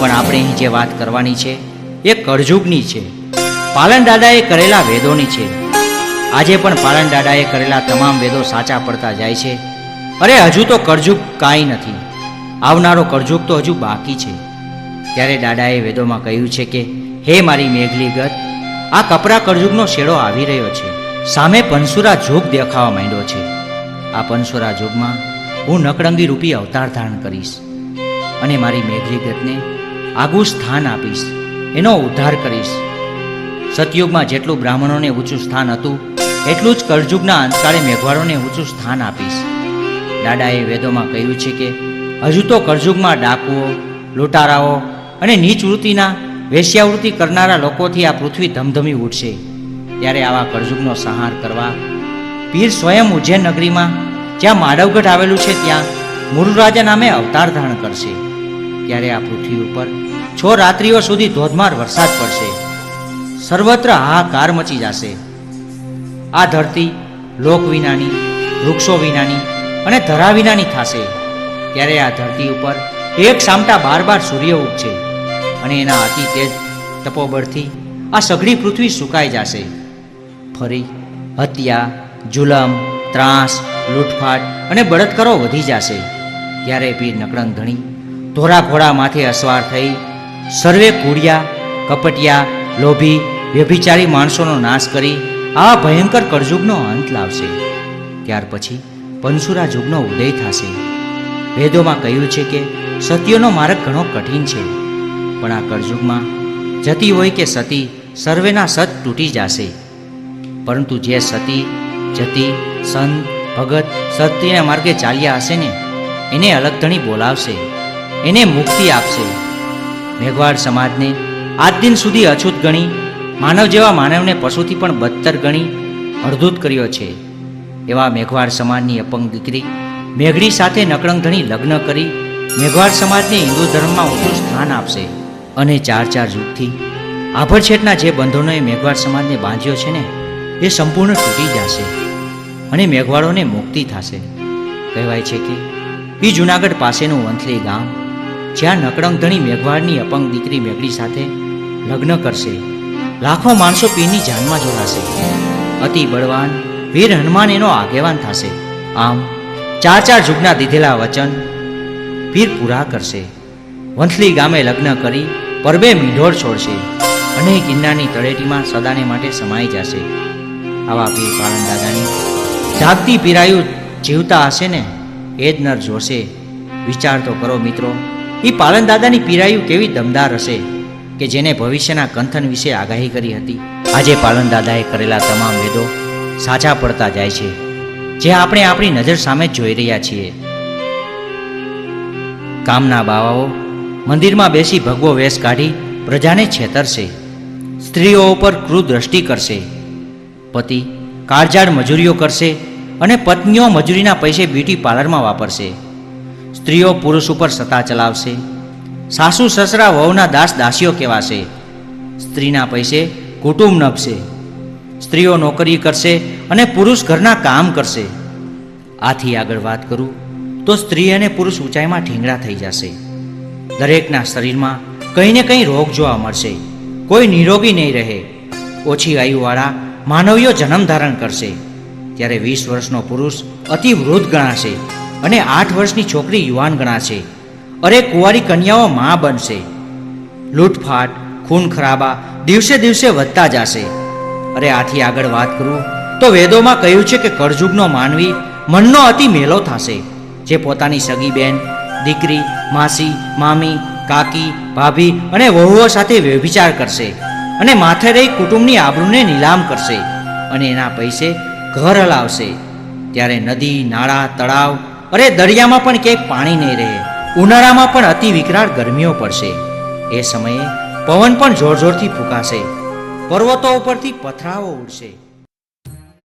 પણ આપણે જે વાત કરવાની છે, એ કળજુગની છે. પાલન દાદાએ કરેલા વેદોની છે. આજે પણ પાલન દાદાએ કરેલા તમામ વેદો સાચા પડતા જાય છે. અરે હજુ તો કળજુગ કાંઈ નથી. આવનારો કળજુગ તો હજુ બાકી છે. ત્યારે દાદાએ વેદોમાં કહ્યું છે કે, હે મારી મેઘલી ગત, આ કપરા કળજુગનો શેડો આવી રહ્યો છે. સામે પનસુરા જોગ દેખાવા માંડ્યો છે. આ પનસુરા જોગમાં હું નકળંગી રૂપી અવતાર ધારણ કરીશ. અને મારી મેઘલી ગતને આગવું સ્થાન આપીશ. એનો ઉદ્ધાર કરીશ. સતયુગમાં જેટલું બ્રાહ્મણોને ઊંચું સ્થાન હતું, એટલું જ કળજુગના અંતકાળે મેઘવાળોને ઊંચું સ્થાન આપીશ. દાદાએ વેદોમાં કહ્યું છે કે, હજુ તો કળજુગમાં ડાકુઓ, લૂંટારાઓ અને નીચ વૃત્તિના વેશ્યાવૃત્તિ કરનારા લોકોથી આ પૃથ્વી ધમધમી ઉઠશે ત્યારે આવા કળજુગનો સંહાર કરવા પીર સ્વયં ઉજ્જૈન નગરીમાં, જ્યાં માડવગઢ આવેલું છે, ત્યાં મુરુરાજા નામે અવતાર ધારણ કરશે. ત્યારે આ પૃથ્વી ઉપર છ રાત્રિઓ સુધી ધોધમાર વરસાદ પડશે. સર્વત્ર હાહાકાર મચી જશે. આ ધરતી લોક વિનાની, વૃક્ષો વિનાની અને ધરા વિનાની થશે. ત્યારે આ ધરતી ઉપર એક સામટા બાર બાર સૂર્ય ઉગશે અને એના અતિ તેજ તપોબળથી આ સઘળી પૃથ્વી સુકાઈ જશે. ફરી હત્યા, જુલમ, ત્રાસ, લૂંટફાટ અને બળતકરો વધી જશે. ત્યારે પીર નકળંગ ધણી ધોરા અસવાર થઈ સર્વે કુડિયા કપટિયા, લોભી, વ્યભિચારી માણસોનો નાશ કરી આ ભયંકર કળજુગનો અંત લાવશે. ત્યાર પછી પંસુરા યુગનો ઉદય થશે. વેદોમાં કહ્યું છે કે સત્યનો માર્ગ ઘણો કઠિન છે, પણ આ કળજુગમાં જતી હોય કે સતી સર્વેના સત તૂટી જશે. પરંતુ જે સતી, જતી, સંત, ભગત સત્યના માર્ગે ચાલ્યા હશે ને, એને અલગધણી બોલાવશે. એને મુક્તિ આપશે. મેઘવાડ સમાજને આજ દિન સુધી અછૂત ગણી, માનવ જેવા માનવને પશુથી પણ બદતર ગણી અડધૂત કર્યો છે. એવા મેઘવાડ સમાજની અપંગ દીકરી મેઘડી સાથે નકળંગધણી લગ્ન કરી મેઘવાડ સમાજને હિન્દુ ધર્મમાં ઊંચું સ્થાન આપશે અને ચાર ચાર યુગથી આભરછેટના જે બંધનોએ મેઘવાડ સમાજને બાંધ્યો છે ને, એ સંપૂર્ણ તૂટી જશે અને મેઘવાડોને મુક્તિ થશે. કહેવાય છે કે એ જુનાગઢ પાસેનું વંથલી ગામ જ્યાં નકળંગધણી મેઘવાડની અપંગ દીકરી મેઘડી સાથે લગ્ન કરશે. લાખો માણસો પીરની જાનમાં જોડાશે. અતિ બળવાન વીર હનુમાન એનો આગેવાન થશે. આમ ચાર ચાર જુગના દીધેલા વચન પીર પૂરા કરશે. વંથલી ગામે લગ્ન કરી પરબે મીઢોળ છોડશે. અને ગિરનારની તળેટીમાં સદાને માટે સમાઈ જશે. આવા પીર પાલન દાદાની જાગતી પીરાયું જીવતા હશે ને, એ જ નર જોશે. વિચાર તો કરો મિત્રો એ પાલન દાદાની પીરાયું કેવી દમદાર હશે કે જેને ભવિષ્યના કંથન વિશે આગાહી કરી હતી. આજે પાલન દાદાએ કરેલા તમામ વેદો સાચા પડતા જાય છે, જે આપણે આપણી નજર સામે જોઈ રહ્યા છીએ. કામના બાવાઓ મંદિરમાં બેસી ભગવો વેશ કાઢી પ્રજાને છેતરશે, સ્ત્રીઓ ઉપર ક્રૂર દ્રષ્ટિ કરશે. પતિ કાળજાળ મજૂરીઓ કરશે અને પત્નીઓ મજૂરીના પૈસે બ્યુટી પાર્લરમાં વાપરશે. સ્ત્રીઓ પુરુષ ઉપર સત્તા ચલાવશે. સાસુ, સસરા, વહુના દાસ, દાસીઓ કહેવાશે. સ્ત્રીના પૈસે કુટુંબ નભશે. સ્ત્રીઓ નોકરી કરશે અને પુરુષ ઘરના કામ કરશે. આથી આગળ વાત કરું તો સ્ત્રી અને પુરુષ ઊંચાઈમાં ઢીંગડા થઈ જશે. દરેકના શરીરમાં કંઈ ને કંઈ રોગ જોવા મળશે. કોઈ નિરોગી નહીં રહે. ઓછી આયુવાળા માનવીઓ જન્મ ધારણ કરશે. ત્યારે વીસ વર્ષનો પુરુષ અતિ વૃદ્ધ ગણાશે. અને આઠ વર્ષની છોકરી યુવાન ગણાશે. અરે, કુંવારી કન્યાઓ મા બનશે. લૂંટફાટ, ખૂન ખરાબા દિવસે દિવસે વધતા જશે. અરે, આથી આગળ વાત કરું, તો વેદોમાં કહ્યું છે કે કરજુગનો માનવી મનનો અતિ મેલો થશે. જે પોતાની સગી બેન, દીકરી, માસી, મામી, કાકી, ભાભી અને વહુઓ સાથે વ્યભિચાર કરશે અને માથે રહી કુટુંબની આબરૂને નીલામ કરશે અને એના પૈસે ઘર હલાવશે. ત્યારે નદી, નાળા, તળાવ અરે દરિયામાં પણ ક્યાંય પાણી નહીં રહે. ઉનાળામાં પણ અતિ વિકરાળ ગરમીઓ પડશે. એ સમયે પવન પણ જોર જોરથી ફૂંકાશે. પર્વતો ઉપરથી પથરાઓ ઉડશે.